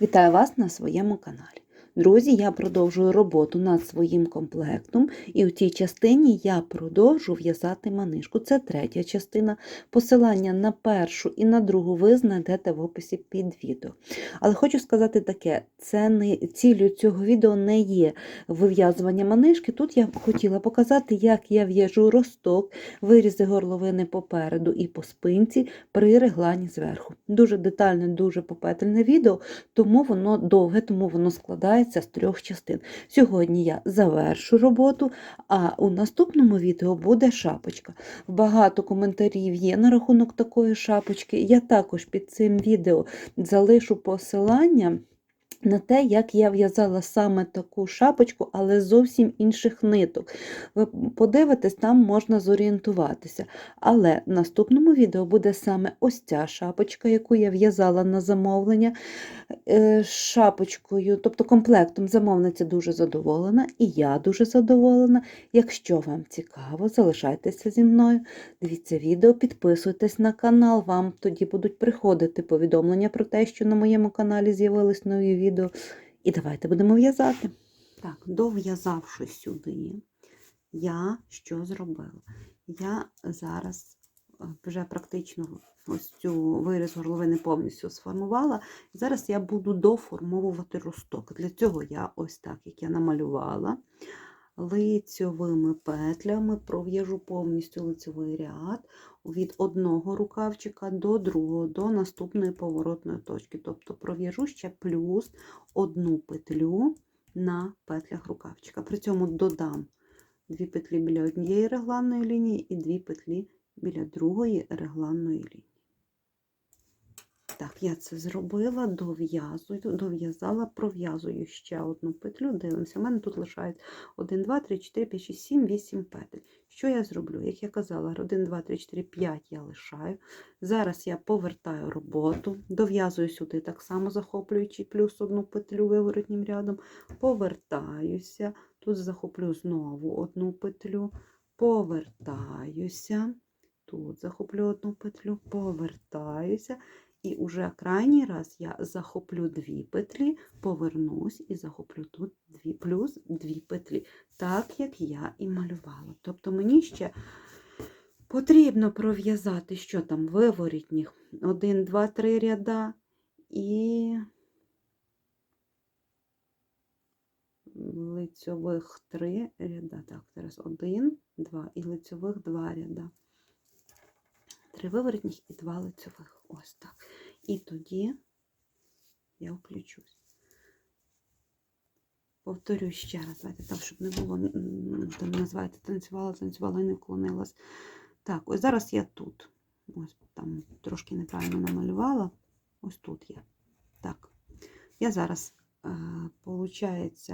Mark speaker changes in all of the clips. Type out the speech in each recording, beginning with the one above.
Speaker 1: Вітаю вас на своєму каналі. Друзі, я продовжую роботу над своїм комплектом, і в цій частині я продовжу в'язати манишку. Це третя частина. Посилання на першу і на другу ви знайдете в описі під відео. Але хочу сказати таке: це не ціллю цього відео не є вив'язування манишки. Тут я хотіла показати, як я в'яжу росток, вирізи горловини попереду і по спинці при реглані зверху. Дуже детальне, дуже попетельне відео, тому воно довге, тому воно складається з трьох частин. Сьогодні я завершу роботу, а у наступному відео буде шапочка. Багато коментарів є на рахунок такої шапочки. Я також під цим відео залишу посилання. На те, як я в'язала саме таку шапочку, але зовсім інших ниток. Ви подивитесь, там можна зорієнтуватися. Але в наступному відео буде саме ось ця шапочка, яку я в'язала на замовлення. Е, Шапочкою, тобто комплектом замовниця дуже задоволена, і я дуже задоволена. Якщо вам цікаво, залишайтеся зі мною. Дивіться відео, підписуйтесь на канал, вам тоді будуть приходити повідомлення про те, що на моєму каналі з'явились нові відео. І давайте будемо в'язати. Так, дов'язавши сюди, я що зробила? Я зараз е, вже практично ось цю виріз горловини повністю сформувала. Зараз я буду доформовувати росток. Для цього я ось так, як я намалювала, лицьовими петлями пров'яжу повністю лицевий ряд від одного рукавчика до другого, до наступної поворотної точки. Тобто пров'яжу ще плюс одну петлю на петлях рукавчика. При цьому додам дві петлі біля однієї регланної лінії і дві петлі біля другої регланної лінії. Так, я це зробила, дов'язую, дов'язала, пров'язую ще одну петлю. Дивимося, у мене тут лишається 1, 2, 3, 4, 5, 6, 7, 8 петель. Що я зроблю? Як я казала, 1, 2, 3, 4, 5 я лишаю. Зараз я повертаю роботу, дов'язую сюди, так само захоплюючи плюс одну петлю виворотнім рядом, повертаюся, тут захоплю знову одну петлю, повертаюся, тут захоплю одну петлю, повертаюся. І уже крайній раз я захоплю дві петлі, повернусь і захоплю тут дві, плюс дві петлі, так як я і малювала. Тобто мені ще потрібно пров'язати, що там, виворітніх, 1, 2, 3 ряда і лицьових 3 ряда. Так, зараз 1, 2 і лицьових 2 ряда. Три виворотніх і два лицьових. Ось так. І тоді я включусь. Повторюю ще раз, давайте так, щоб не було, там називаєте, танцювала, танцювала і не вклонилась. Так, ось зараз я тут. Ось там трошки неправильно намалювала. Ось тут я. Так. Я зараз, виходить,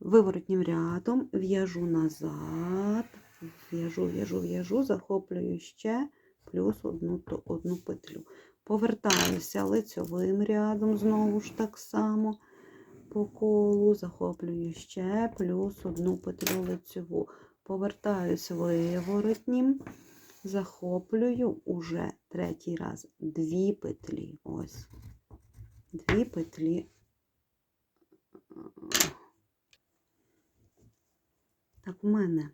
Speaker 1: виворотнім рядом в'яжу назад, в'яжу, в'яжу, в'яжу, захоплюю ще плюс одну, одну петлю. Повертаюся лицьовим рядом, знову ж так само по колу, захоплюю ще плюс одну петлю лицьову. Повертаюся виворотнім, захоплюю уже третій раз дві петлі. Ось. Дві петлі. Так, у мене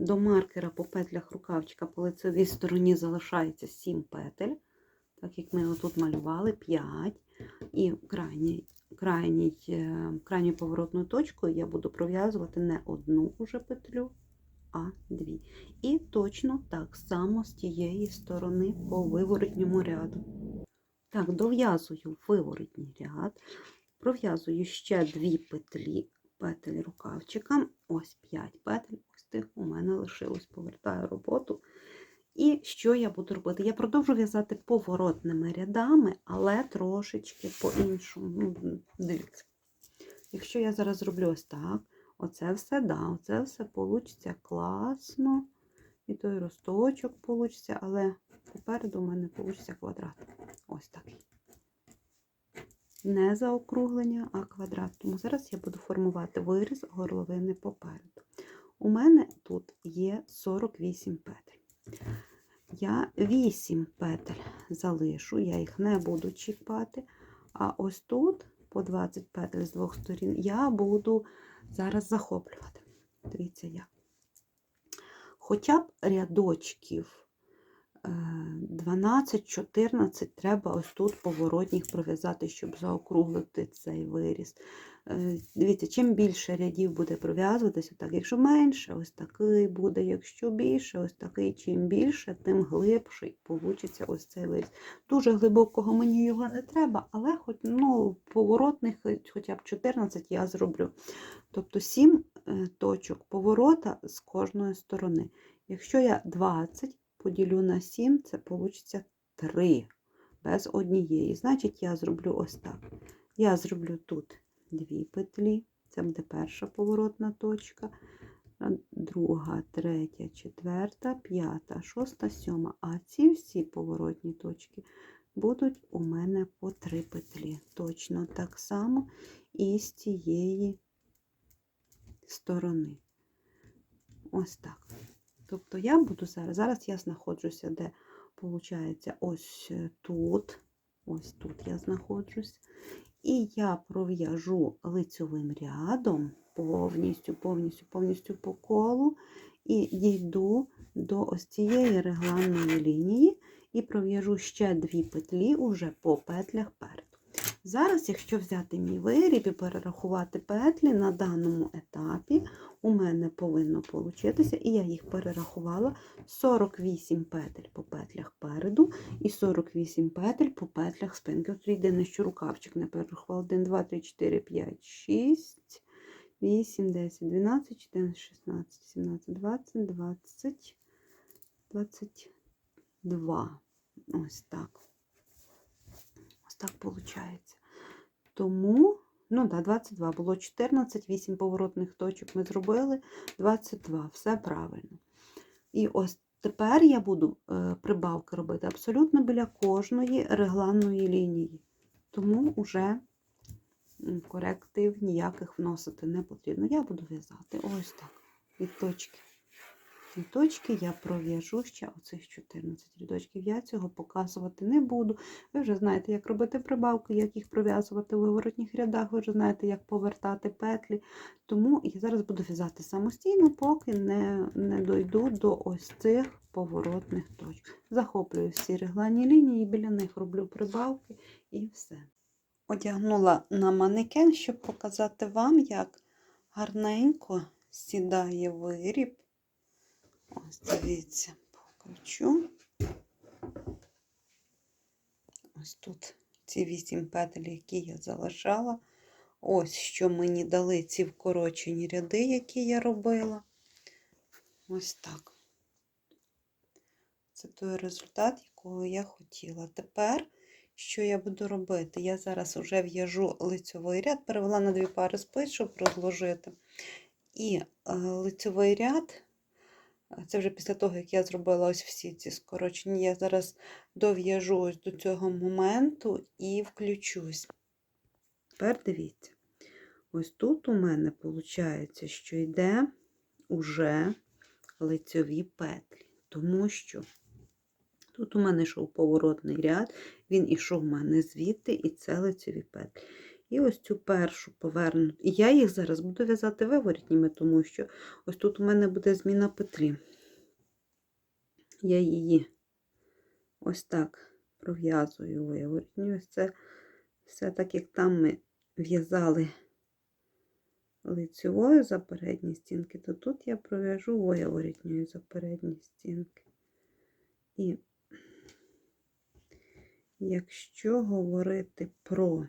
Speaker 1: до маркера по петлях рукавчика по лицевій стороні залишається 7 петель, так як ми отут малювали 5. І крайній, крайній, е, крайньою поворотною точкою я буду пров'язувати не одну уже петлю, а дві. І точно так само з тієї сторони по виворотньому ряду. Так, дов'язую виворотній ряд, пров'язую ще дві петлі, петель рукавчика, ось 5 петель тих у мене лишилось. Повертаю роботу. І що я буду робити? Я продовжу в'язати поворотними рядами, але трошечки по-іншому. Ну, Дивіться. Якщо я зараз зроблю ось так, оце все, да, оце все вийде класно. І той росточок вийде, але попереду у мене вийде квадрат. Ось такий. Не заокруглення, а квадрат. Тому зараз я буду формувати виріз горловини попереду. У мене тут є 48 петель. Я 8 петель залишу, я їх не буду чіпати, А ось тут, по 20 петель з двох сторін, я буду зараз захоплювати. Дивіться як. Хоча б рядочків 12-14 треба ось тут поворотніх пров'язати, щоб заокруглити цей виріс. Е, Дивіться, чим більше рядів буде пров'язуватися, так, якщо менше, ось такий буде, якщо більше, ось такий, чим більше, тим глибший получиться ось цей виріс. Дуже глибокого мені його не треба, але хоч ну, поворотних е, хоча б 14 я зроблю. Тобто 7 точок поворота з кожної сторони. Якщо я 20 поділю на 7, це вийде 3 без однієї. Значить, я зроблю ось так. Я зроблю тут дві петлі, це буде перша поворотна точка, друга, третя, четверта, п'ята, шоста, сьома. А ці всі поворотні точки будуть у мене по три петлі. Точно так само і з цієї сторони. Ось так. Тобто я буду зараз, зараз я знаходжуся, де, виходить, ось тут, ось тут я знаходжусь. І я пров'яжу лицьовим рядом повністю, повністю, повністю по колу і дійду до ось цієї регланної лінії і пров'яжу ще дві петлі уже по петлях переду. Зараз, якщо взяти мій виріб і перерахувати петлі на даному етапі, у мене повинно получитися, і я їх перерахувала 48 петель по петлях переду і 48 петель по петлях спинки. От єдине, що рукавчик не перерахувала. 1, 2, 3, 4, 5, 6, 8, 10, 12, 14, 16, 17, 20, 20, 22. Ось так. Ось так виходить. Тому, ну так, 22 було 14, 8 поворотних точок ми зробили, 22, все правильно. І ось тепер я буду е, прибавки робити абсолютно біля кожної регланної лінії. Тому вже коректив ніяких вносити не потрібно. Я буду в'язати ось так. Від точки. Від точки я пров'яжу ще оцих 14 рядочків. Я цього показувати не буду. Ви вже знаєте, як робити прибавки, як їх пров'язувати у виворотніх рядах, ви вже знаєте, як повертати петлі. Тому я зараз буду в'язати самостійно, поки не, не дойду до ось цих поворотних точок. Захоплюю всі регланні лінії, біля них роблю прибавки і все. Одягнула на манекен, щоб показати вам, як гарненько сідає виріб. Ось, дивіться, покручу. Ось тут ці вісім петель, які я залишала. Ось що мені дали ці вкорочені ряди, які я робила. Ось так. Це той результат, якого я хотіла. Тепер, що я буду робити? Я зараз вже в'яжу лицьовий ряд, перевела на дві пари спиць, щоб розложити. І е, лицьовий ряд. Це вже після того, як я зробила ось всі ці скорочені. Я зараз дов'яжу до цього моменту і включусь. Тепер дивіться, ось тут у мене виходить, що йде уже лицьові петлі, тому що тут у мене йшов поворотний ряд, він ішов у мене звідти, і це лицьові петлі. І ось цю першу повернуту. І я їх зараз буду в'язати виворітніми, тому що ось тут у мене буде зміна петлі. Я її ось так пров'язую виворітню. Ось це все так, як там ми в'язали лицевою за передні стінки, то тут я пров'яжу виворітньою за передні стінки. І якщо говорити про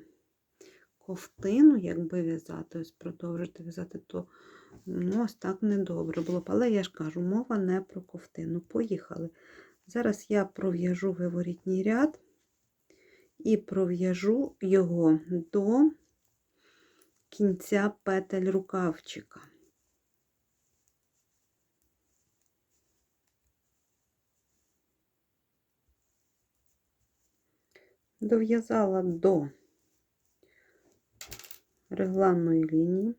Speaker 1: ковтину, якби в'язати, ось продовжити в'язати, то ну, ось так недобре було б. Але я ж кажу, мова не про ковтину. Поїхали. Зараз я пров'яжу виворітній ряд і пров'яжу його до кінця петель рукавчика. Дов'язала до регланної лінії.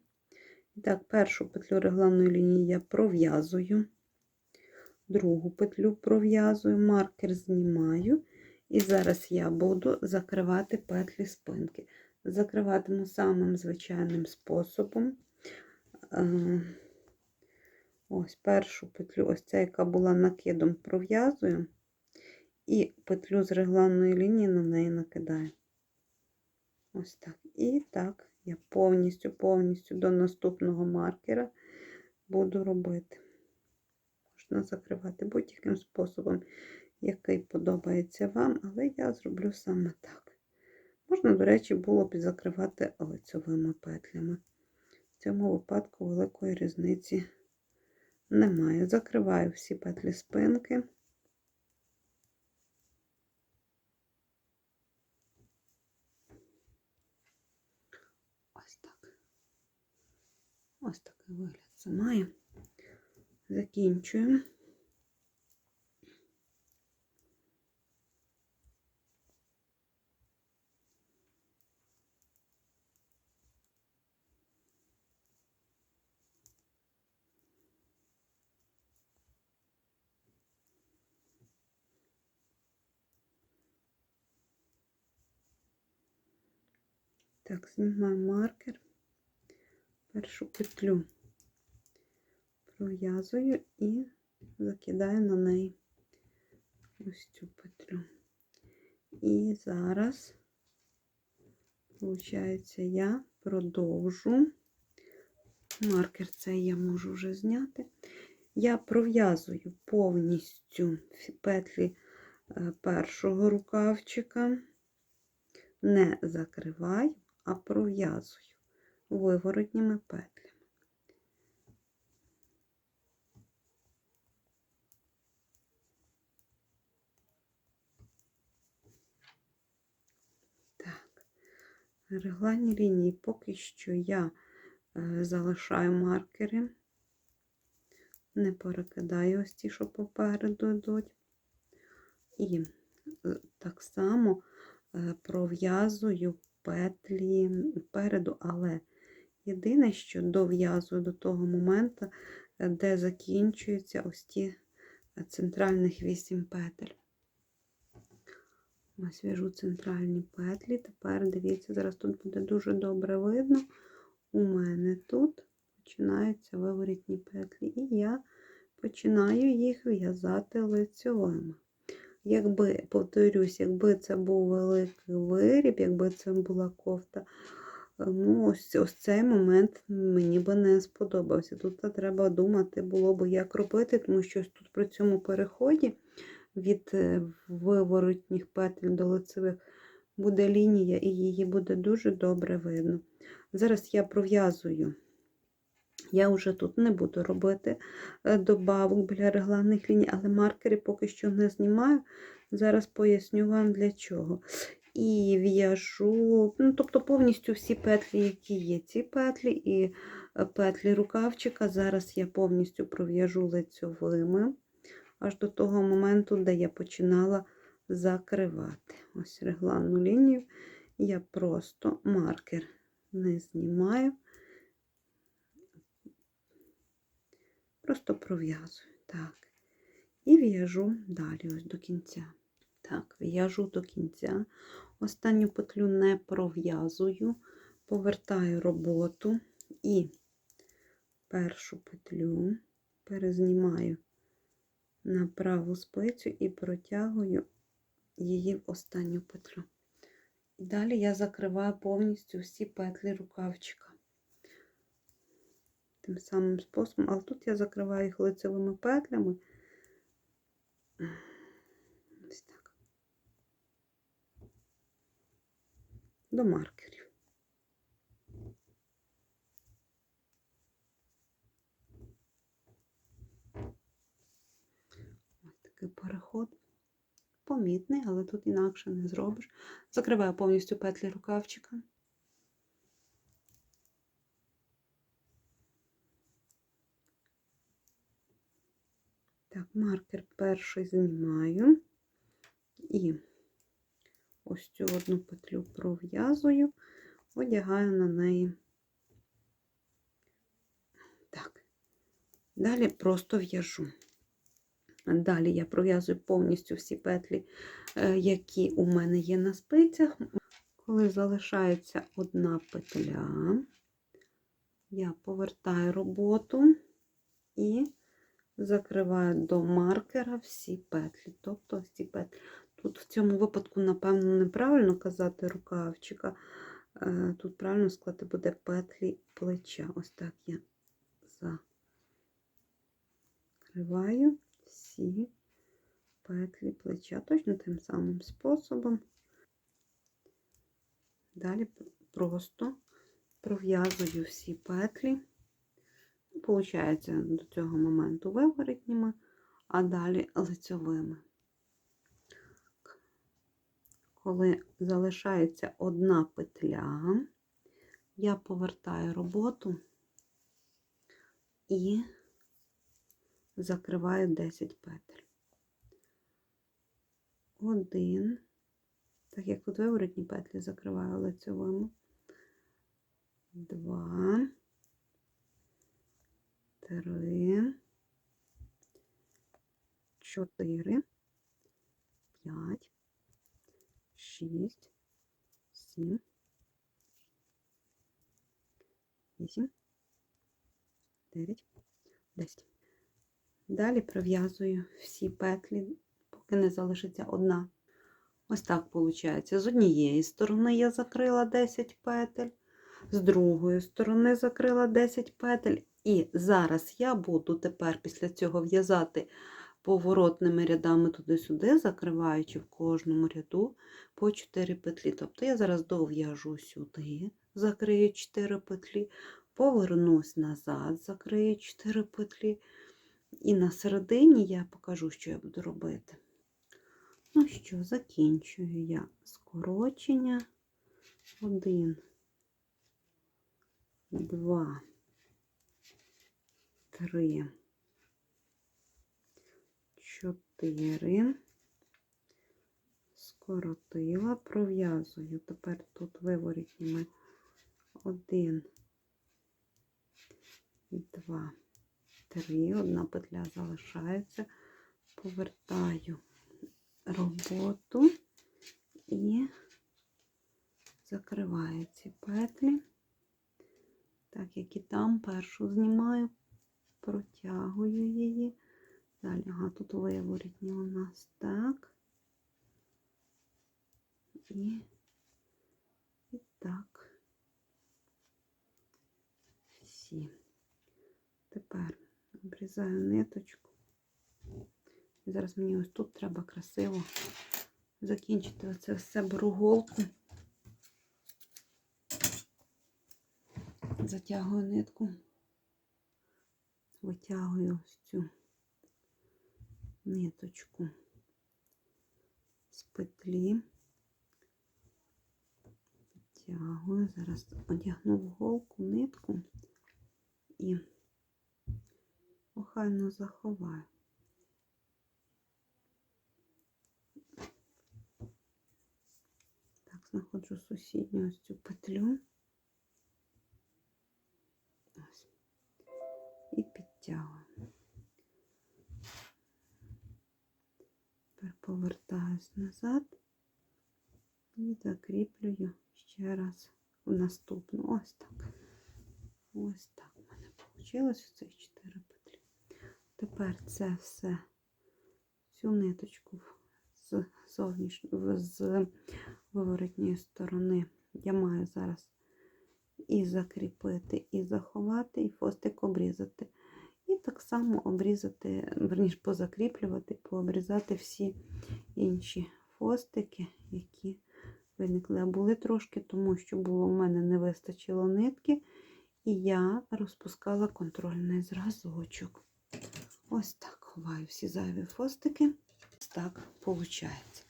Speaker 1: І так, першу петлю регланної лінії я пров'язую, другу петлю пров'язую, маркер знімаю І зараз я буду закривати петлі спинки. Закриватиму самим звичайним способом. Е, Ось першу петлю, ось ця, яка була накидом, пров'язую, і петлю з регланної лінії на неї накидаю. Ось так. І так я повністю, повністю до наступного маркера буду робити. Можна закривати будь-яким способом, який подобається вам, але я зроблю саме так. Можна, до речі, було б закривати лицьовими петлями. В цьому випадку великої різниці немає. Закриваю всі петлі спинки. Ось так. Ось такий вигляд це має. Закінчуємо. Так, знімаю маркер, першу петлю пров'язую і закидаю на неї ось цю петлю. І зараз, виходить, я продовжу. Маркер цей я можу вже зняти. Я пров'язую повністю петлі е, першого рукавчика, не закриваю, а пров'язую виворотніми петлями. Так, регланні лінії поки що я е, залишаю маркери, не перекидаю ось ті, що попереду йдуть. І е, так само е, пров'язую петлі переду, але єдине, що дов'язую до того моменту, де закінчуються ось ті центральних 8 петель. Ось в'яжу центральні петлі. Тепер дивіться, зараз тут буде дуже добре видно. У мене тут починаються виворітні петлі, і я починаю їх в'язати лицьовими. Якби, повторюсь, якби це був великий виріб, якби це була кофта, ну, ось, ось цей момент мені би не сподобався. Тут треба думати було б, як робити, тому що тут при цьому переході від е, виворотніх петель до лицевих буде лінія, і її буде дуже добре видно. Зараз я пров'язую. Я вже тут не буду робити е, добавок біля регланних ліній, але маркери поки що не знімаю. Зараз поясню вам для чого. І в'яжу, ну, тобто повністю всі петлі, які є, ці петлі, і е, петлі рукавчика. Зараз я повністю пров'яжу лицьовими, аж до того моменту, де я починала закривати. Ось регланну лінію. Я просто маркер не знімаю. Просто пров'язую. Так. І в'яжу далі, ось до кінця. Так, в'яжу до кінця. Останню петлю не пров'язую, повертаю роботу і першу петлю перезнімаю на праву спицю і протягую її в останню петлю. І далі я закриваю повністю всі петлі рукавчика тим самим способом, але тут я закриваю їх лицевими петлями. Ось так. До маркерів. Ось такий переход. Помітний, але тут інакше не зробиш. Закриваю повністю петлі рукавчика. Так, маркер перший знімаю і ось цю одну петлю пров'язую, одягаю на неї. Так, далі просто в'яжу. Далі я пров'язую повністю всі петлі е, які у мене є на спицях. Коли залишається одна петля, я повертаю роботу і закриваю до маркера всі петлі. Тобто ось петлі. Тут в цьому випадку, напевно, неправильно казати рукавчика. Е, Тут правильно сказати буде петлі плеча. Ось так я закриваю всі петлі плеча. Точно тим самим способом. Далі просто пров'язую всі петлі. Получається до цього моменту виворотніми, а далі лицьовими. Коли залишається одна петля, я повертаю роботу і закриваю 10 петель. Один, так як тут виворотні петлі закриваю лицевими. Два, три, чотири, п'ять, шість, сім, вісім, дев'ять, десять. Далі пров'язую всі петлі, поки не залишиться одна. Ось так виходить. З однієї сторони я закрила 10 петель, з другої сторони закрила 10 петель. І зараз я буду тепер після цього в'язати поворотними рядами туди-сюди, закриваючи в кожному ряду по 4 петлі. Тобто я зараз дов'яжу сюди, закрию 4 петлі, повернусь назад, закрию 4 петлі. І на середині я покажу, що я буду робити. Ну що, закінчую я скорочення. Один, два, три, чотири. Скоротила, пров'язую. Тепер тут виворітніми один, два, три. Одна петля залишається. Повертаю роботу і закриваю ці петлі, так як і там першу знімаю, протягую її. Далі, ага, тут виворітні у нас так. І, і так. Всі. Тепер обрізаю ниточку. І зараз мені ось тут треба красиво закінчити оце все беру голку. Затягую нитку, витягую ось цю ниточку з петлі, витягую, зараз одягну в голку нитку і охайно заховаю. Так, знаходжу сусідню ось цю петлю. Ось. І підтягую. Тепер повертаюсь назад і закріплюю ще раз в наступну. Ось так. Ось так у мене вийшло ці 4 петлі. Тепер це все, цю ниточку з зовнішньої, з виворотньої сторони я маю зараз і закріпити, і заховати, і фостик обрізати. І так само обрізати, верніше позакріплювати, пообрізати всі інші фостики, які виникли. А були трошки, тому що було у мене не вистачило нитки, і я розпускала контрольний зразочок. Ось так ховаю всі зайві фостики. Ось так виходить.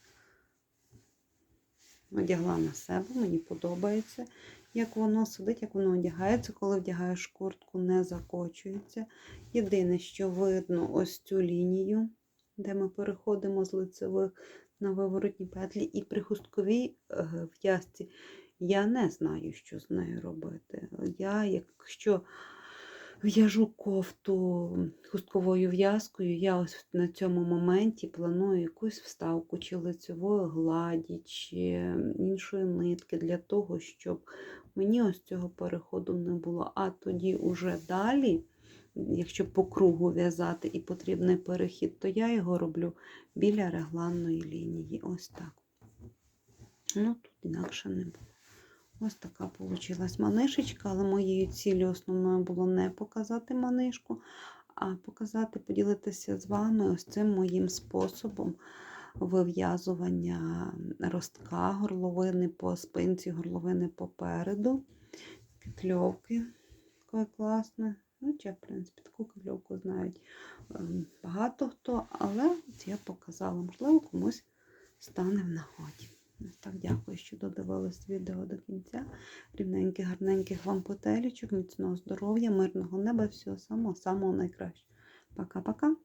Speaker 1: Одягла на себе, мені подобається, як воно сидить, як воно одягається. Коли вдягаєш куртку, не закочується. Єдине, що видно ось цю лінію, де ми переходимо з лицевих на виворотні петлі, і при хустковій е, в'язці я не знаю, що з нею робити. Я, якщо в'яжу кофту хустковою в'язкою, я ось на цьому моменті планую якусь вставку чи лицевої гладі, чи іншої нитки для того, щоб мені ось цього переходу не було. А тоді уже далі, якщо по кругу в'язати і потрібний перехід, то я його роблю біля регланної лінії. Ось так. Ну, тут інакше не було. Ось така вийшла манишечка, але моєю цілею основною було не показати манишку, а показати, поділитися з вами ось цим моїм способом вив'язування ростка горловини по спинці, горловини попереду. Кльовки такої класне. Ну, чи, в принципі, таку кльовку знають ем, багато хто, але от я показала, можливо, комусь стане в нагоді. Так дякую, що додивились відео до кінця. Рівненьких, гарненьких вам потелічок, міцного здоров'я, мирного неба, всього самого, самого найкращого. Пока-пока.